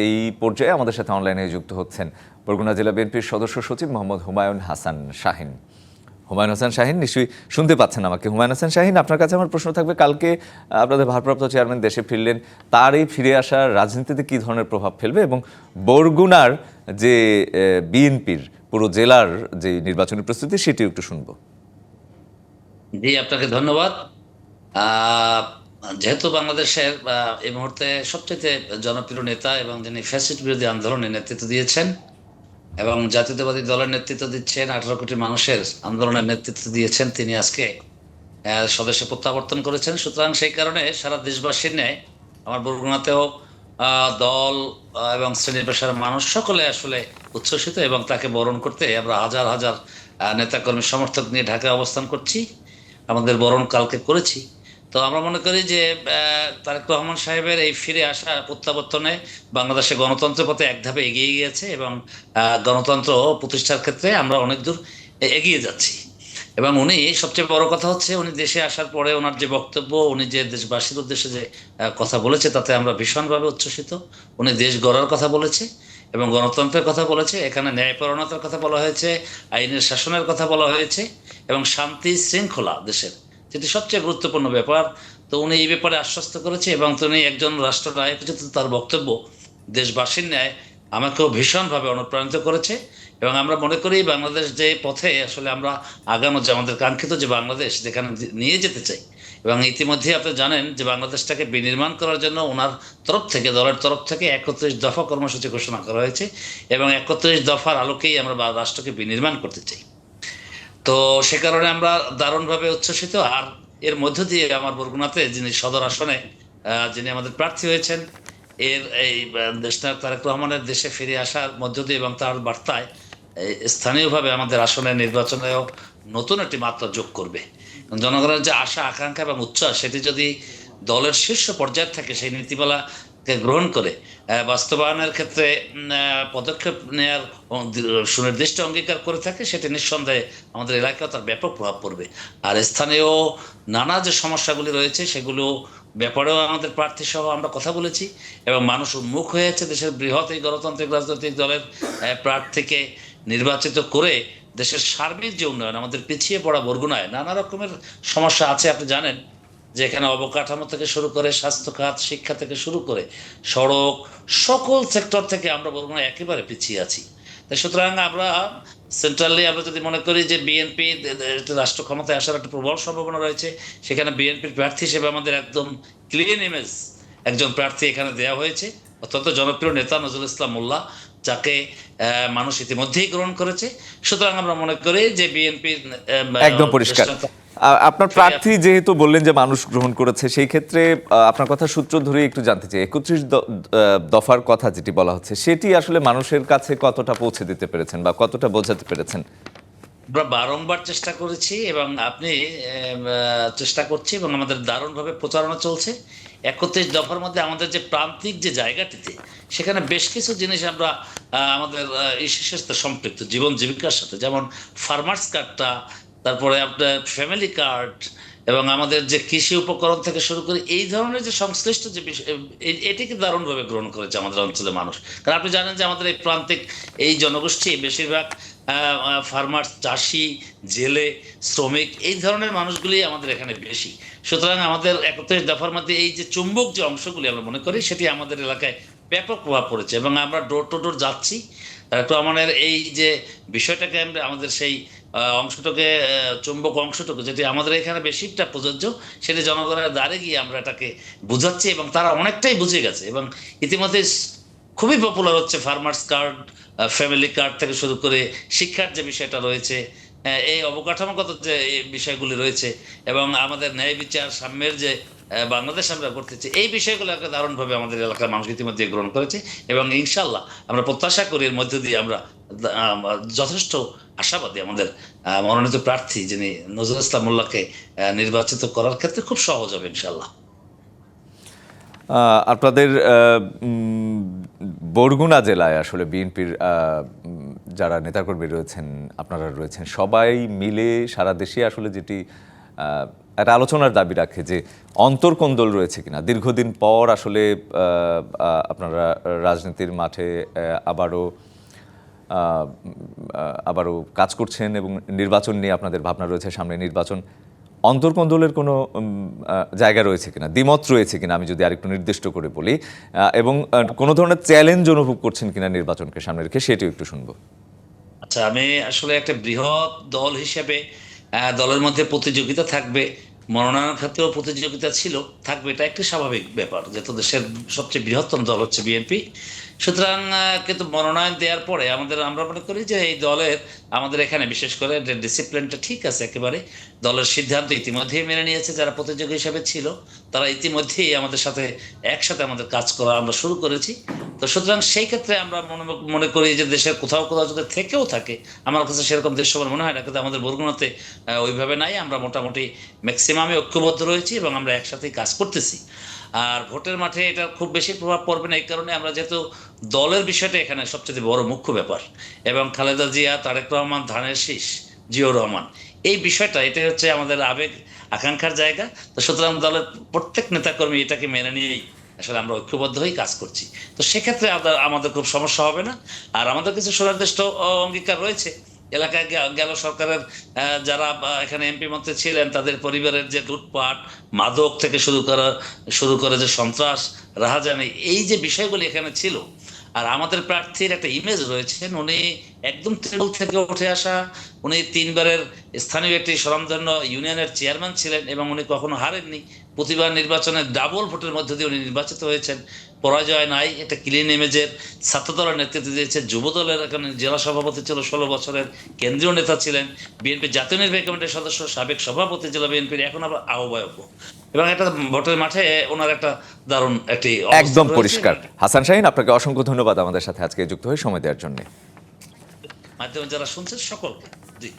এই পর্যায়ে আমাদের সাথে অনলাইনে যুক্ত হচ্ছেন বরগুনা জেলা বিএনপির সদস্য সচিব মোহাম্মদ হুমায়ুন হাসান শাহিন। হুমায়ুন হাসান শাহিন নিশ্চয়ই শুনতে পাচ্ছেন আমাকে। হুমায়ুন হাসান শাহিন, আপনার কাছে আমার প্রশ্ন থাকবে, কালকে আপনাদের ভারপ্রাপ্ত চেয়ারম্যান দেশে ফিরলেন, তার এই ফিরে আসা রাজনীতিতে কী ধরনের প্রভাব ফেলবে এবং বরগুনার যে বিএনপির পুরো জেলার যে নির্বাচনী প্রস্তুতি, সেটিও একটু শুনব। জি, আপনাকে ধন্যবাদ। যেহেতু বাংলাদেশের এই মুহূর্তে সবচেয়ে জনপ্রিয় নেতা এবং যিনি ফ্যাসিস্ট বিরোধী আন্দোলনে নেতৃত্ব দিয়েছেন এবং জাতীয়তাবাদী দলের নেতৃত্ব দিচ্ছেন, আঠারো কোটি মানুষের আন্দোলনের নেতৃত্ব দিয়েছেন, তিনি আজকে স্বদেশে প্রত্যাবর্তন করেছেন। সুতরাং সেই কারণে সারা দেশবাসীর ন্যায় আমার বরগুনাতেও দল এবং শ্রেণি পেশার মানুষ সকলে আসলে উচ্ছ্বসিত এবং তাকে বরণ করতে আমরা হাজার হাজার নেতাকর্মী সমর্থক নিয়ে ঢাকায় অবস্থান করছি। আমাদের বরণ কালকে করেছি। তো আমরা মনে করি যে তারেক রহমান সাহেবের এই ফিরে আসা প্রত্যাবর্তনে বাংলাদেশে গণতন্ত্রের পথে এক ধাপে এগিয়ে গিয়েছে এবং গণতন্ত্র প্রতিষ্ঠার ক্ষেত্রে আমরা অনেক দূর এগিয়ে যাচ্ছি। এবং উনি সবচেয়ে বড় কথা হচ্ছে, উনি দেশে আসার পরে ওনার যে বক্তব্য, উনি যে দেশবাসীর উদ্দেশ্যে যে কথা বলেছে, তাতে আমরা ভীষণভাবে উচ্ছ্বসিত। উনি দেশ গড়ার কথা বলেছে এবং গণতন্ত্রের কথা বলেছে, এখানে ন্যায়পরণতার কথা বলা হয়েছে, আইনের শাসনের কথা বলা হয়েছে এবং শান্তি শৃঙ্খলা দেশের যেটি সবচেয়ে গুরুত্বপূর্ণ ব্যাপার। তো উনি এই ব্যাপারে আশ্বস্ত করেছে এবং তিনি একজন রাষ্ট্রনায়ক যেহেতু তার বক্তব্য দেশবাসীর ন্যায় আমাকেও ভীষণভাবে অনুপ্রাণিত করেছে। এবং আমরা মনে করি বাংলাদেশ যে পথে আসলে আমরা আগানো যে আমাদের কাঙ্ক্ষিত যে বাংলাদেশ যেখানে নিয়ে যেতে চাই। এবং ইতিমধ্যে আপনি জানেন যে বাংলাদেশটাকে বিনির্মাণ করার জন্য ওনার তরফ থেকে, দলের তরফ থেকে একত্রিশ দফা কর্মসূচি ঘোষণা করা হয়েছে। এবং একত্রিশ দফার আলোকেই আমরা রাষ্ট্রকে বিনির্মাণ করতে চাই। তো সে কারণে আমরা দারুণভাবে উচ্ছ্বসিত। আর এর মধ্য দিয়ে আমার বরগুনাতে যিনি সদর আসনে যিনি আমাদের প্রার্থী হয়েছেন এর এই আহ, তারেক রহমানের দেশে ফিরে আসার মধ্য দিয়ে এবং তার বার্তায় স্থানীয়ভাবে আমাদের আসনের নির্বাচনেও নতুন একটি মাত্রা যোগ করবে। জনগণের যে আশা আকাঙ্ক্ষা এবং উচ্ছ্বাস সেটি যদি দলের শীর্ষ পর্যায়ে থাকে সেই নীতিমালাকে গ্রহণ করে বাস্তবায়নের ক্ষেত্রে পদক্ষেপ নেওয়ার সুনির্দিষ্ট অঙ্গীকার করে থাকে, সেটি নিঃসন্দেহে আমাদের এলাকায় তার ব্যাপক প্রভাব পড়বে। আর স্থানীয় নানা যে সমস্যাগুলি রয়েছে, সেগুলো ব্যাপারেও আমাদের প্রার্থী সহ আমরা কথা বলেছি, এবং মানুষ উন্মুখ হয়েছে দেশের বৃহৎ এই গণতান্ত্রিক রাজনৈতিক দলের প্রার্থীকে নির্বাচিত করে দেশের সার্বিক যে উন্নয়ন, আমাদের পিছিয়ে পড়া বরগুনায় নানা রকমের সমস্যা আছে, আপনি জানেন। যে এখানে অবকাঠামো থেকে শুরু করে স্বাস্থ্য খাত শিক্ষা থেকে শুরু করে সড়ক সকল সেক্টর থেকে আমরা বরগুনা একেবারে পিছিয়ে আছি। তাই সুতরাং আমরা সেন্ট্রালি আমরা যদি মনে করি যে বিএনপি রাষ্ট্র ক্ষমতায় আসার একটা প্রবল সম্ভাবনা রয়েছে সেখানে বিএনপির প্রার্থী হিসেবে আমাদের একদম ক্লিন ইমেজ একজন প্রার্থী এখানে দেওয়া হয়েছে অত্যন্ত জনপ্রিয় নেতা নজরুল ইসলাম মোল্লা যাকে আহ, মানুষ ইতিমধ্যেই গ্রহণ করেছে। সুতরাং আমরা মনে করি যে বিএনপির একদম পরিষ্কার। আপনার প্রার্থী যেহেতু বললেন যে মানুষ গ্রহণ করেছে সেই ক্ষেত্রে আপনার কথা সূত্র ধরে একটু জানতে চাই। একত্রিশ দফার কথা যেটি বলা হচ্ছে সেটি আসলে মানুষের কাছে কতটা পৌঁছে দিতে পেরেছেন বা কতটা বোঝাতে পেরেছেন? আমরা বারংবার চেষ্টা করেছি এবং আপনি চেষ্টা করছি এবং আমাদের দারুণভাবে প্রচারণা চলছে। একত্রিশ দফার মধ্যে আমাদের যে প্রান্তিক যে জায়গাটিতে সেখানে বেশ কিছু জিনিস আমরা আহ, আমাদের ইসের সাথে সম্পৃক্ত জীবন জীবিকার সাথে। যেমন ফার্মার্স কার্ডটা তারপরে আপনার ফ্যামিলি কার্ড এবং আমাদের যে কৃষি উপকরণ থেকে শুরু করে এই ধরনের যে সংশ্লিষ্ট যে বিষয় এটিকে দারুণভাবে গ্রহণ করেছে আমাদের অঞ্চলের মানুষ। কারণ আপনি জানেন যে আমাদের এই প্রান্তিক এই জনগোষ্ঠী, বেশিরভাগ ফার্মার চাষি, জেলে, শ্রমিক, এই ধরনের মানুষগুলি আমাদের এখানে বেশি। সুতরাং আমাদের একত্রিশ দফার মধ্যে এই যে চুম্বক যে অংশগুলি আমরা মনে করি, সেটি আমাদের এলাকায় ব্যাপক প্রভাব পড়েছে এবং আমরা ডোর টু ডোর যাচ্ছি। তো আমাদের এই যে বিষয়টাকে আমরা, আমাদের সেই অংশটাকে চুম্বক অংশটুকু, যেটি আমাদের এখানে বেশিটা প্রযোজ্য, সেটি জনগণের দ্বারে গিয়ে আমরা এটাকে বুঝাচ্ছি এবং তারা অনেকটাই বুঝে গেছে এবং ইতিমধ্যে খুবই পপুলার হচ্ছে ফার্মার্স কার্ড ফ্যামিলি কার্ড থেকে শুরু করে শিক্ষার যে বিষয়টা রয়েছে এই অবকাঠামোগত যে বিষয়গুলি রয়েছে এবং আমাদের ন্যায় বিচার, সাম্যের যে বাংলাদেশ আমরা করতেছি এই বিষয়গুলোকে দারুণভাবে আমাদের এলাকার মানুষ ইতিমধ্যে গ্রহণ করেছে এবং ইনশাল্লাহ আমরা প্রত্যাশা করি এর মধ্য দিয়ে আমরা যথেষ্ট আশাবাদী আমাদের মনোনীত প্রার্থী যিনি নজরুল ইসলাম মোল্লাকে নির্বাচিত করার ক্ষেত্রে খুব সহজ হবে ইনশাল্লাহ আপনাদের বরগুনা জেলায় আসলে বিএনপির যারা নেতাকর্মী রয়েছেন, আপনারা রয়েছেন, সবাই মিলে সারা দেশে আসলে যেটি একটা আলোচনার দাবি রাখে যে অন্তর্কন্দল রয়েছে কিনা। দীর্ঘদিন পর আসলে আপনারা রাজনীতির মাঠে আবারও আবারও কাজ করছেন এবং নির্বাচন নিয়ে আপনাদের ভাবনা রয়েছে, সামনে নির্বাচন। অন্তর্কন্দলের কোনো জায়গা রয়েছে কিনা? দ্বিমত রয়েছে কিনা? আমি যদি আরেকটু নির্দিষ্ট করে বলি এবং কোনো ধরনের চ্যালেঞ্জ অনুভব করছেন কিনা নির্বাচনকে সামনে রেখে, সেটিও একটু শুনব। আচ্ছা আমি আসলে একটা বৃহৎ দল হিসেবে দলের মধ্যে প্রতিযোগিতা থাকবে, মনোনয়ন ক্ষেত্রেও প্রতিযোগিতা ছিল, থাকবে, এটা একটি স্বাভাবিক ব্যাপার যেহেতু দেশের সবচেয়ে বৃহত্তম দল হচ্ছে বিএনপি। সুতরাং কিন্তু মনোনয়ন দেওয়ার পরে আমাদের, আমরা মনে করি যে এই দলের, আমাদের এখানে বিশেষ করে ডিসিপ্লিনটা ঠিক আছে একেবারে দলের সিদ্ধান্ত ইতিমধ্যেই মেনে নিয়েছে যারা প্রতিযোগী হিসেবে ছিল, তারা ইতিমধ্যেই আমাদের সাথে একসাথে আমাদের কাজ করা আমরা শুরু করেছি। তো সুতরাং সেই ক্ষেত্রে আমরা মনে করি যে দেশের কোথাও কোথাও যদি থেকেও থাকে, আমার কাছে সেরকম দেশ সবার মনে হয় না, কিন্তু আমাদের বরগুনাতে ওইভাবে নাই, আমরা মোটামুটি ম্যাক্সিমামে ঐক্যবদ্ধ রয়েছি এবং আমরা একসাথেই কাজ করতেছি। আর ভোটের মাঠে এটা খুব বেশি প্রভাব পড়বে না, এই কারণে আমরা যেহেতু দলের বিষয়টা এখানে সবচেয়ে বড় মুখ্য ব্যাপার। এবং খালেদা জিয়া, তারেক রহমান, ধানের শীষ জিয়র রহমান, এই বিষয়টা এটা হচ্ছে আমাদের আবেগ, আকাঙ্ক্ষার জায়গা। তো সুতরাং দলের প্রত্যেক নেতাকর্মী এটাকে মেনে নিয়েই আসলে আমরা ঐক্যবদ্ধ হয়েই কাজ করছি। তো সেক্ষেত্রে আমাদের খুব সমস্যা হবে না। আর আমাদের কিছু সুনির্দিষ্ট অঙ্গীকার রয়েছে। এলাকায় গেল সরকারের যারা এখানে এমপি মন্ত্রী ছিলেন, তাদের পরিবারের যে লুটপাট, মাদক থেকে শুরু করা, শুরু করে যে সন্ত্রাস, রাহাজানি, এই যে বিষয়গুলি এখানে ছিল, আর আমাদের প্রার্থীর একটা ইমেজ রয়েছেন, উনি একদম তৃণমূল থেকে উঠে আসা উনি তিনবারের স্থানীয় একটি স্বনামধন্য ইউনিয়নের চেয়ারম্যান ছিলেন এবং উনি কখনো হারেননি। প্রতিবার নির্বাচনে ডাবল ভোটের মধ্যে দিয়ে উনি নির্বাচিত হয়েছেন। পরাজয় নাই একটা ক্লিন ইমেজের ছাত্রদলের নেতৃত্ব দিয়েছে। যুব দলের এখানে জেলা সভাপতি ছিল ষোলো বছরের কেন্দ্রীয় নেতা ছিলেন। বিএনপি জাতীয় নির্বাহী কমিটির সদস্য সাবেক সভাপতি জেলা বিএনপির এখন আবার আহ্বায়ক। এবং একটা ভোটের মাঠে ওনার একটা দারুণ একটি একদম পরিষ্কার। হাসান শাহিন আপনাকে অসংখ্য ধন্যবাদ আমাদের সাথে আজকে যুক্ত হয়ে সময় দেওয়ার জন্য। মাধ্যমে যারা শুনছেন সকলকে জি